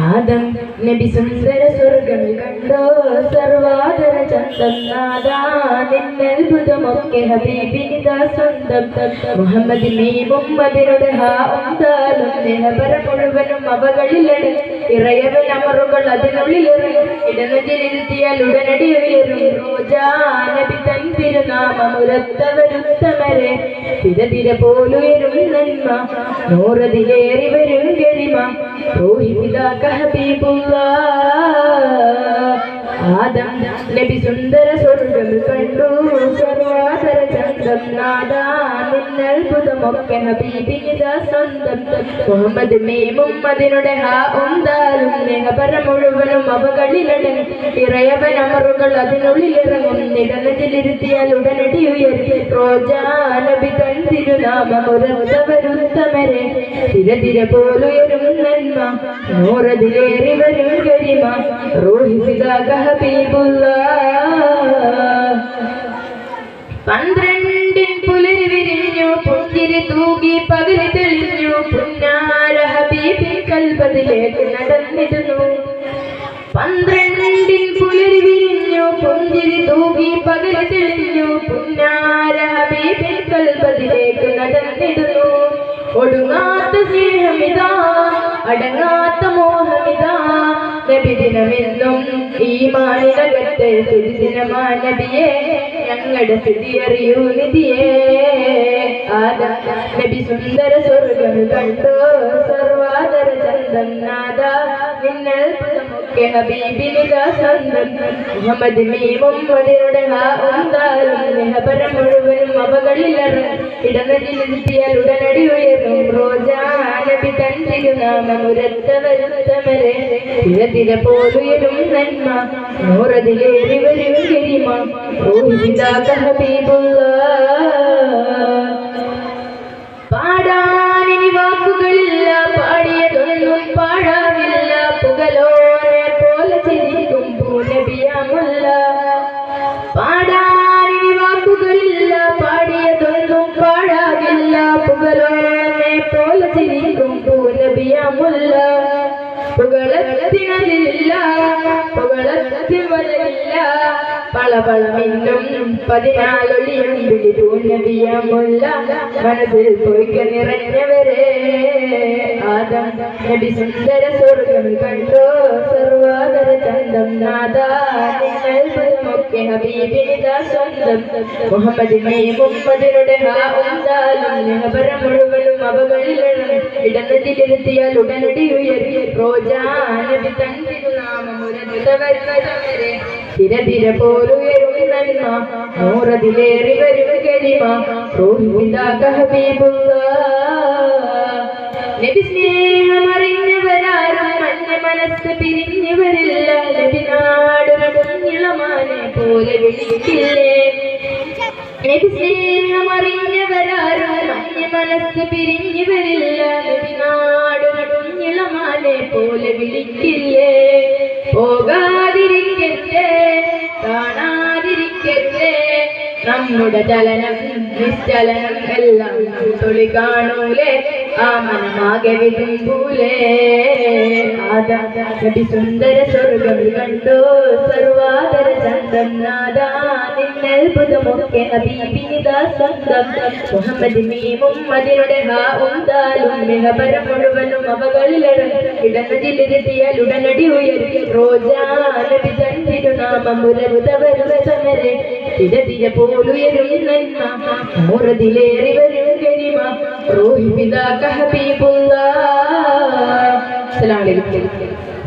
ആദം നബി സുന്ദര സ്വർഗം കണ്ടോ? സർവാദര ചന്തം നാദാ. നിന്നത്ഭുതമൊക്കെ ഹബീബിനിതാ സ്വന്തം മുഹമ്മദ് നീ മുഹമ്മദിനുടെ ഹാ ഉണ്ടാലും മുഴുവനും അവകളിലടി. ഇറയവൻ അമറുകൾ അതിനുള്ളിലെറിയും ഇടനെഞ്ചിലിരുത്തിയാൽ ഉടനടി ഉയരും നബി തൻ തിരതിര പോലുയരും നന്മ. നൂറതിലേറി വരും ഗരിമ റോഹിതാക്ക ഹബീബുള്ള ആദം നബി സുന്ദര നിന്നത്ഭുതമൊക്കെ ഹബീബിനിതാ സ്വന്തം. മുഹമ്മദ് മീമും അതിനുടെ ഹാ ഉന്താലും നെഹപര മുഴുവനും അവകളിലടൻ ഇറയവൻ അമറുകൾ അതിനുള്ളിലിറങ്ങും. നിടനത്തിലിരുത്തിയാൽ ഉടനടി ഉയർത്തി. റോജാ നബി തൻ തിരുനാമമുരത്തവരുത്തമരെ തിരതിര പോലുയരും നന്മ. നൂറതിലേറി വരും കരിമ റോഹിതാക ഹബീബുള്ള പന്ത്രണ്ടിൻ പുലരി പുഞ്ചിരി തൂകി പകരി തെളിഞ്ഞു. പുന്നാര ഹബീബിൻ കൽബതിലേക്ക് നടന്നിരുന്നു. പന്ത്രണ്ടിൽ പുലരി വിരിഞ്ഞു. പുഞ്ചിരി തൂകി പകരി തെളിഞ്ഞു. പുന്നാര ഹബീബിൻ കൽബതിലേക്ക് നടന്നിരുന്നു. ഒടുങ്ങാത്ത സ്നേഹമിതാ അടങ്ങാത്ത മോഹമിതാ. നബിദിനമെന്നും ഈ മാനിനകത്തെ സുദിനമാ നബിയെ ഞങ്ങളുടെ സ്ഥിതി അറിയൂ നിധിയേ. നബി സുന്ദര സ്വർഗം സർവാദര സ്വന്തം മുഹമ്മദ് മുഴുവനും അവകളിലറും ഇടനതിലിരുത്തിയാൽ ഉടനടി ഉയരും. നബി തൻ നന്മ. നൂറതിലേറി വരും പുകളത്തിനതില്ല പുകളത്തിവരില്ല പളപളമിന്നും പതിനാലൊളിയും വിളിപൂനബിയാമുല്ല മനസ്സിൽ പൊയ്ക്ക നിറഞ്ഞവരെ. ആദം നബി സുന്ദര സ്വർഗം കണ്ടോ. സർവാദര ചന്തം നാദാ. നിന്നത്ഭുതമൊക്കെ ഹബീബിനിതാ സ്വന്തം. മുഹമ്മദിനെ മുഹമ്മദിനുടെ ഹാ ഉണ്ടാലും നിഹബര മുഴുവനും അവകളിലും ഇടനതിലിരുത്തിയാൽ ഉടനടി ഉയരി റോജാ നബി തൻ തിരതിര പോലുയരും നന്മ നൂറതിലേറി വരും കരിമ റോഹിതാക ഹബീബുള്ള നബി സ്നേഹമറിഞ്ഞവരാരും മഞ്ഞ മനസ്സ് പിരിഞ്ഞവരില്ല നബി കുഞ്ഞിളമാനെ പോലെ വിളിക്കില്ലേ നബി സ്നേഹമറിഞ്ഞവരാരും മഞ്ഞ മനസ്സ് പിരിഞ്ഞവരില്ല. നബി നാടൊരു കുഞ്ഞിളമാനെ പോലെ വിളിക്കില്ലേ? പോകാതിരിക്കട്ടെ കാണാതിരിക്കട്ടെ. നമ്മുടെ ചലനം നിശ്ചലനം എല്ലാം തൊളി കാണൂലേ? ആ മനമാകെ വിതുമ്പൂലേ? ആദാ നബി സുന്ദര സ്വർഗം കണ്ടോ. സർവാദര ചന്തം നാദാ നിന്നത്ഭുതമൊക്കെ ഹബീബിനിതാ സ്വന്തം മുഹമ്മദ് മീമും അതിനുടെ ഹാ ഉണ്ടാലും മിഹബര മുഴുവനും അവകളിലടം ഇടനതിലിരുത്തിയാൽ ഉടനടി ഉയരി. റോജാ നബി തൻ തിരുനാമമുരത്തവരുത്തമരെ തിരതിര പോലുയരും നന്മ. മൂറതിലേറി വരും ഗരിമ. റോഹിപിതാ ഹബീബുള്ള അസ്സലാമു